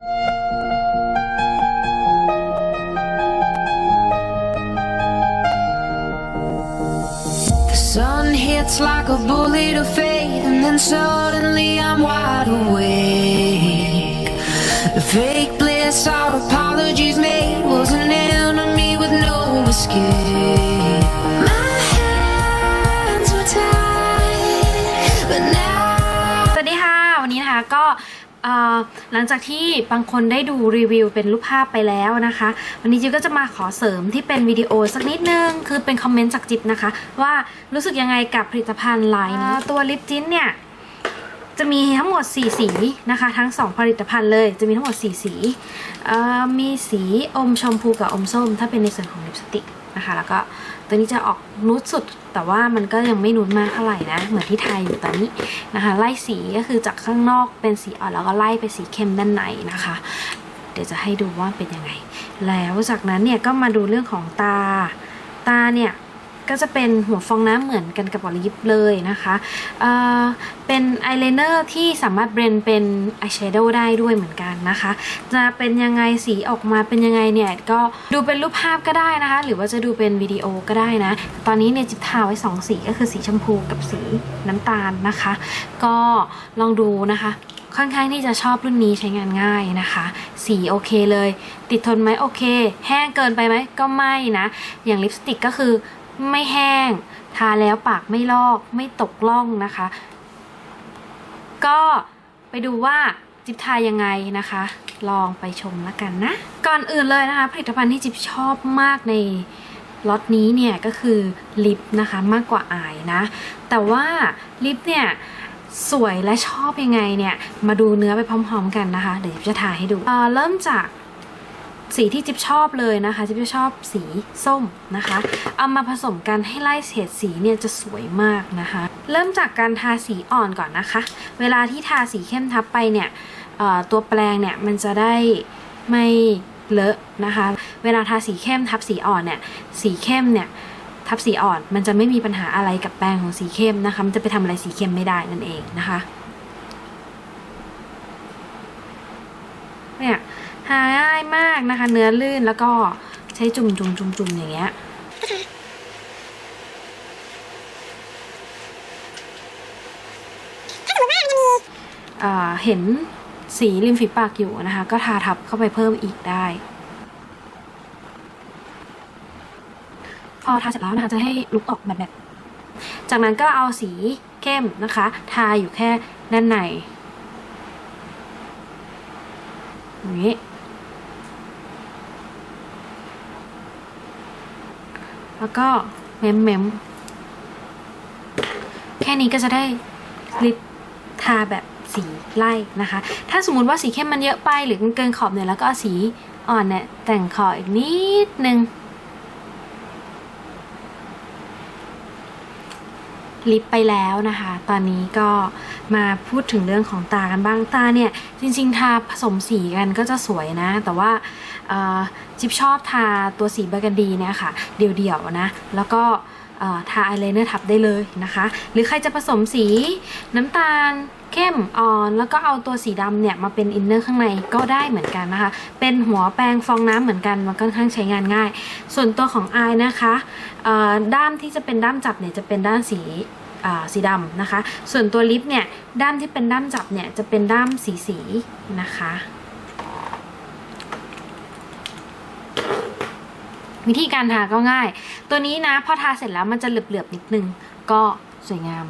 The sun hits like a bullet of fate, and then suddenly I'm wide awake. The fake bliss, our apologies made, was an enemy with no escape. หลังจากที่บางคนได้ดูรีวิวเป็นรูปภาพไปแล้วนะคะ วันนี้จิ๊บก็จะมาขอเสริมที่เป็นวิดีโอสักนิดนึง คือเป็นคอมเมนต์จากจิ๊บนะคะ ว่ารู้สึกยังไงกับผลิตภัณฑ์ไลน์นี้ตัวลิปจิ้นเนี่ยจะมีทั้งหมด 4 สีนะคะ ทั้ง 2 ผลิตภัณฑ์เลยจะมีทั้งหมด 4 สีมีสีอมชมพูกับอมส้ม ถ้าเป็นในส่วนของลิปสติก นะคะ แล้วก็ตัวนี้จะออกนูดสุด แต่ว่ามันก็ยังไม่นูดมากเท่าไหร่นะ เหมือนที่ไทยอยู่ตอนนี้นะคะ ไล่สีก็คือจากข้างนอกเป็นสีอ่อนแล้วก็ไล่ไปสีเข้มด้านในนะคะ เดี๋ยวจะให้ดูว่าเป็นยังไง แล้วจากนั้นเนี่ยก็มาดูเรื่องของตา ตาเนี่ย ก็จะเป็นหัวฟองน้ำเหมือนกันกับลิปเลยนะคะเเป็นอายไลเนอร์ที่สามารถเบรนเป็นอายแชโดว์ได้ด้วยเหมือนกันนะคะ จะเป็นยังไงสีออกมาเป็นยังไงเนี่ยก็ดูเป็นรูปภาพก็ได้นะคะ หรือว่าจะดูเป็นวิดีโอก็ได้นะ ตอนนี้เนี่ยจิบทาไว้ 2 สีก็คือสีชมพูกับสีน้ำตาลนะคะ ก็ลองดูนะคะค่อนข้างที่จะชอบรุ่นนี้ใช้งานง่ายนะคะ สีโอเคเลย ติดทนไหมโอเค แห้งเกินไปไหมก็ไม่นะ อย่างลิปสติกก็คือ ไม่แห้ง ทาแล้วปากไม่ลอก ไม่ตกล่องนะคะ ก็ไปดูว่าจิบทายังไงนะคะ ลองไปชมแล้วกันนะ ก่อนอื่นเลยนะคะ ผลิตภัณฑ์ที่จิบชอบมากในล็อตนี้เนี่ยก็คือลิปนะคะมากกว่าอายนะ แต่ว่าลิปเนี่ยสวยและชอบยังไงเนี่ย มาดูเนื้อไปพร้อม ๆ กันนะคะ เดี๋ยวจะถ่ายให้ดูเเริ่มจาก สีที่จิ๊บชอบเลยนะคะจิ๊บจะชอบสีส้มนะคะ เอามาผสมกันให้ไล่เฉดสีเนี่ยจะสวยมากนะคะ เริ่มจากการทาสีอ่อนก่อนนะคะ เวลาที่ทาสีเข้มทับไปเนี่ยตัวแปรงเนี่ยมันจะได้ไม่เลอะนะคะ เวลาทาสีเข้มทับสีอ่อนเนี่ยสีเข้มเนี่ยทับสีอ่อนมันจะไม่มีปัญหาอะไรกับแป้งของสีเข้มนะคะมันจะไปทำอะไรสีเข้มไม่ได้นั่นเองนะคะเนี่ย หาง่ายมากนะคะ เนื้อลื่นแล้วก็ใช้จุ่มจุ่มจุ่มจุ่มอย่างเงี้ยเห็นสีริมฝีปากอยู่นะคะ ก็ทาทับเข้าไปเพิ่มอีกได้ พอทาเสร็จแล้วนะคะจะให้ลุกออกแบบแบบจากนั้นก็เอาสีเข้มนะคะ ทาอยู่แค่ด้านในอย่างนี้ แล้วก็เม้มเม้มแค่นี้ก็จะได้ลิปทาแบบสีไล่นะคะ ถ้าสมมติว่าสีเข้มมันเยอะไปหรือมันเกินขอบเนี่ยแล้วก็เอาสีอ่อนเนี่ยแต่งขอบอีกนิดนึงลิปไปแล้วนะคะ ตอนนี้ก็มาพูดถึงเรื่องของตากันบ้างตาเนี่ย จริง ๆ ทาผสมสีกันก็จะสวยนะ แต่ว่า จิ๊บชอบทาตัวสีเบอร์กันดีเนี่ยค่ะ เดี่ยวๆนะ แล้วก็ทาอายไลเนอร์ทับได้เลยนะคะ หรือใครจะผสมสีน้ำตาลเข้มอ่อนแล้วก็เอาตัวสีดำเนี่ยมาเป็นอินเนอร์ข้างในก็ได้เหมือนกันนะคะ เป็นหัวแปรงฟองน้ำเหมือนกันมันค่อนข้างใช้งานง่าย ส่วนตัวของอายนะคะด้ามที่จะเป็นด้ามจับเนี่ยจะเป็นด้านสีสีดำนะคะ ส่วนตัวลิปเนี่ยด้ามที่เป็นด้ามจับเนี่ยจะเป็นด้ามสีสีนะคะ วิธีการทาก็ง่าย ตัวนี้นะพอทาเสร็จแล้วมันจะเหลือบๆนิดนึง ก็สวยงาม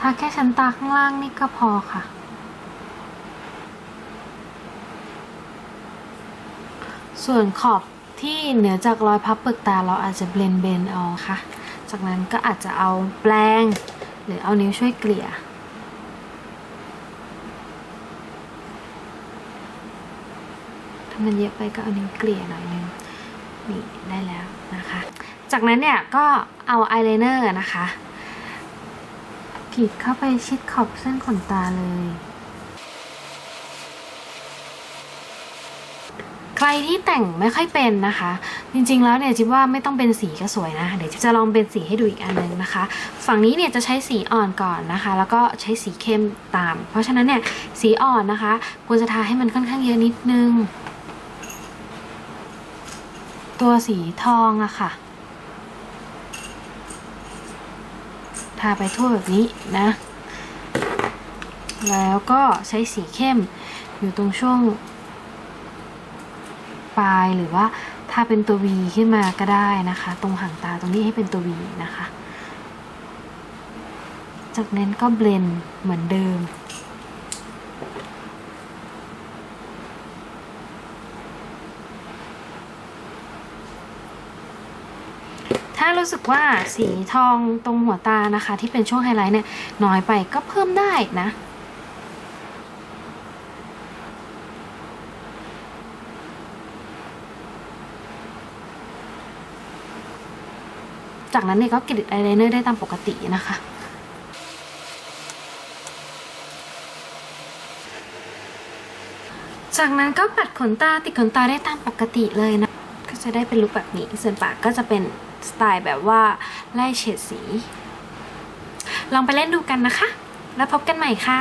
ทาแค่ชั้นตาข้างล่างนี่ก็พอค่ะ ส่วนขอบที่เหนือจากรอยพับเปลือกตาเราอาจจะเบลนเบนเอาค่ะ จากนั้นก็อาจจะเอาแปรงหรือเอานิ้วช่วยเกลี่ยถ้ามันเยอะไปก็เอานิ้วเกลี่ยหน่อยนึง นี่ได้แล้วนะคะ จากนั้นเนี่ยก็เอาอายไลเนอร์นะคะกรีดเข้าไปชิดขอบเส้นขนตาเลย ใครที่แต่งไม่ค่อยเป็นนะคะ จริงๆแล้วเนี่ยจิ๊บว่าไม่ต้องเป็นสีก็สวยนะ เดี๋ยวจิ๊บจะลองเป็นสีให้ดูอีกอันหนึงนะคะ ฝั่งนี้เนี่ยจะใช้สีอ่อนก่อนนะคะ แล้วก็ใช้สีเข้มตาม เพราะฉะนั้นเนี่ยสีอ่อนนะคะควรจะทาให้มันค่อนข้างเยอะนิดนึง ตัวสีทองอะค่ะ ทาไปทั่วแบบนี้นะ แล้วก็ใช้สีเข้มอยู่ตรงช่วง ปลายหรือว่าถ้าเป็นตัว V ขึ้นมาก็ได้นะคะ ตรงหางตาตรงนี้ให้เป็นตัว V นะคะ จากนั้นก็เบลนเหมือนเดิม ถ้ารู้สึกว่าสีทองตรงหัวตานะคะ ที่เป็นช่วงไฮไลท์เนี่ยน้อยไปก็เพิ่มได้นะจากนั้นเนี่ยก็กริดอายไลเนอร์ได้ตามปกตินะคะ จากนั้นก็ปัดขนตาติดขนตาได้ตามปกติเลยนะ ก็จะได้เป็นลุคแบบนี้ส่วนปากก็จะเป็น สไตล์แบบว่าไล่เฉดสี ลองไปเล่นดูกันนะคะ แล้วพบกันใหม่ค่ะ